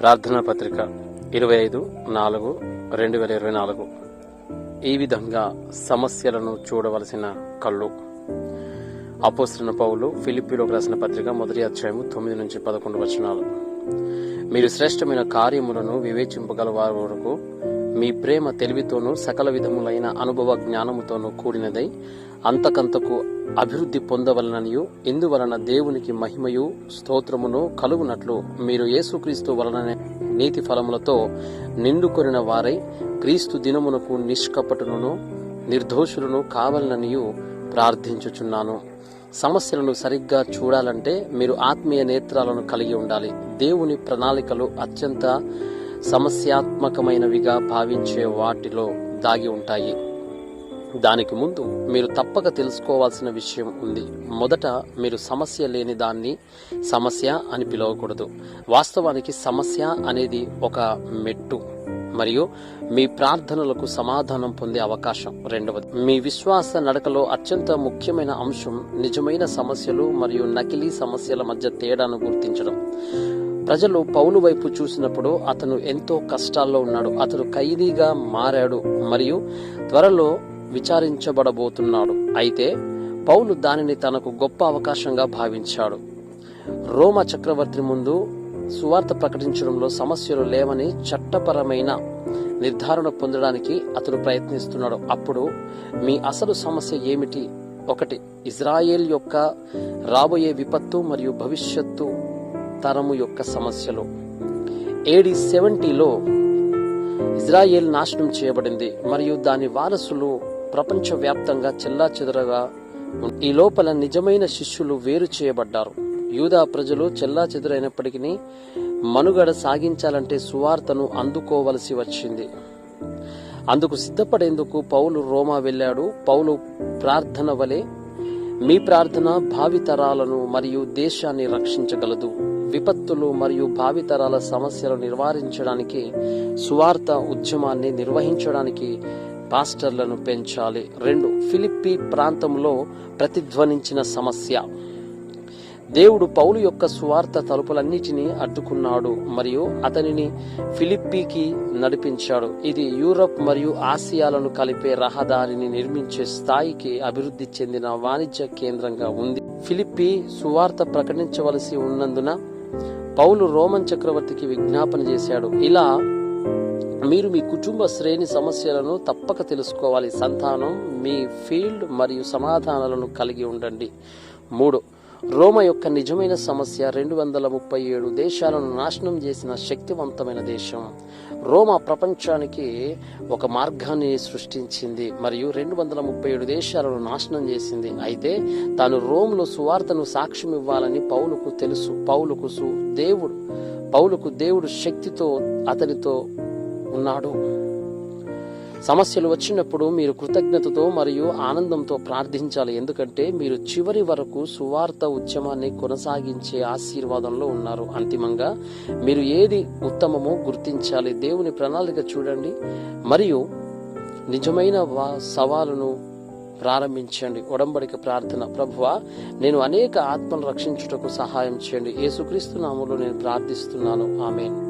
ప్రార్థనా పత్రిక ఇరవై ఐదు నాలుగు రెండు వేల ఇరవై నాలుగు. ఈ విధంగా సమస్యలను చూడవలసిన కళ్ళు. అపోసిన పౌలు ఫిలిపిలోకి రాసిన పత్రిక మొదటి అధ్యాయము తొమ్మిది నుంచి పదకొండు వచనాలు. మీరు శ్రేష్టమైన కార్యములను వివేచింపగల వారి వరకు మీ ప్రేమ తెలివితోనూ సకల విధములైన అనుభవ జ్ఞానముతోనూ కూడినదై అంతకంతకు అభివృద్ధి పొందవలననియు ఇందువలన దేవునికి మహిమయు స్తోత్రమును కలుగునట్లు మీరు యేసుక్రీస్తు వలన నీతి ఫలములతో నిండుకొనిన వారై క్రీస్తు దినమునకు నిష్కపటును నిర్దోషులను కావాలననియు ప్రార్థించుచున్నాను. సమస్యలను సరిగ్గా చూడాలంటే మీరు ఆత్మీయ నేత్రాలను కలిగి ఉండాలి. దేవుని ప్రణాళికలు అత్యంత సమస్యాత్మకమైనవిగా భావించే వాటిలో దాగి ఉంటాయి. దానికి ముందు మీరు తప్పక తెలుసుకోవాల్సిన విషయం ఉంది. మొదట మీరు సమస్య లేని దాన్ని సమస్య అని పిలవకూడదు. వాస్తవానికి సమస్య అనేది ఒక మెట్టు మరియు మీ ప్రార్థనలకు సమాధానం పొందే అవకాశం. రెండవది మీ విశ్వాస నడకలో అత్యంత ముఖ్యమైన అంశం నిజమైన సమస్యలు మరియు నకిలీ సమస్యల మధ్య తేడాను గుర్తించడం. ప్రజలు పౌలు వైపు చూసినప్పుడు అతను ఎంతో కష్టాల్లో ఉన్నాడు. అతను ఖైదీగా మారాడు మరియు త్వరలో విచారించబడబోతున్నాడు. అయితే పౌలు దానిని తనకు గొప్ప అవకాశంగా భావించాడు. రోమ చక్రవర్తి ముందు సువార్త ప్రకటించడంలో సమస్యలు లేవని చట్టపరమైన నిర్ధారణ పొందడానికి అతను ప్రయత్నిస్తున్నాడు. అప్పుడు మీ అసలు సమస్య ఏమిటి? ఒకటి ఇజ్రాయేల్ యొక్క రాబోయే విపత్తు మరియు భవిష్యత్తు తరము యొక్క సమస్యలు. ఏడి సెవెంటీలో ఇజ్రాయేల్ నాశనం చేయబడింది. మరియు దాని వారసులు ప్రపంచవ్యాప్తంగా చెల్లా చెదరగా ఈ లోపల నిజమైన శిష్యులు వేరు చేయబడ్డారు. యూదా ప్రజలు చెల్లా చెదురైనప్పటికీ మనుగడ సాగించాలంటే సువార్తను అందుకోవలసి వచ్చింది. అందుకు సిద్ధపడేందుకు పౌలు రోమా వెళ్ళాడు. పౌలు ప్రార్థన వలె మీ ప్రార్థన భావితరాలను మరియు దేశాన్ని రక్షించగలదు. విపత్తులు మరియు భావితరాల సమస్యలు నివారించడానికి సువార్త ఉద్యమాన్ని నిర్వహించడానికి పాస్టర్లను పెంచాలి. రెండు ఫిలిప్పీ ప్రాంతంలో ప్రతిధ్వనించిన సమస్య. దేవుడు పౌలు యొక్క సువార్త తలుపులన్నిటినీ అడ్డుకున్నాడు మరియు అతనిని ఫిలిప్పీకి నడిపించాడు. ఇది యూరప్ మరియు ఆసియాలను కలిపే రహదారిని నిర్మించే స్థాయికి అభివృద్ధి చెందిన వాణిజ్య కేంద్రంగా ఉంది. ఫిలిప్పీ సువార్త ప్రకటించవలసి ఉన్నందున పౌలు రోమన్ చక్రవర్తికి విజ్ఞాపన చేశాడు. ఇలా మీరు మీ కుటుంబ శ్రేణి సమస్యలను తప్పక తెలుసుకోవాలి. సంతానం మీ ఫీల్డ్ మరియు సమాధానాలను కలిగి ఉండండి. మూడు రోమ యొక్క నిజమైన సమస్య రెండు వందల ముప్పై ఏడు దేశాలను నాశనం చేసిన శక్తివంతమైన దేశం. రోమా ప్రపంచానికి ఒక మార్గాన్ని సృష్టించింది మరియు రెండు వందల ముప్పై ఏడు దేశాలను నాశనం చేసింది. అయితే తాను రోమ్లో సువార్తను సాక్ష్యం ఇవ్వాలని పౌలుకు తెలుసు. పౌలుకు సు దేవుడు పౌలుకు దేవుడు శక్తితో అతనితో ఉన్నాడు. సమస్యలు వచ్చినప్పుడు మీరు కృతజ్ఞతతో మరియు ఆనందంతో ప్రార్థించాలి. ఎందుకంటే మీరు చివరి వరకు సువార్త ఉద్యమాన్ని కొనసాగించే ఆశీర్వాదంలో ఉన్నారు. అంతిమంగా మీరు ఏది ఉత్తమమో గుర్తించాలి. దేవుని ప్రణాళిక చూడండి. మరియు నిజమైన సవాలును ప్రారంభించండి. ఒడంబడిక ప్రార్థన. ప్రభువా నేను అనేక ఆత్మను రక్షించుటకు సహాయం చేయండి. యేసుక్రీస్తు నామంలో నేను ప్రార్థిస్తున్నాను. ఆమె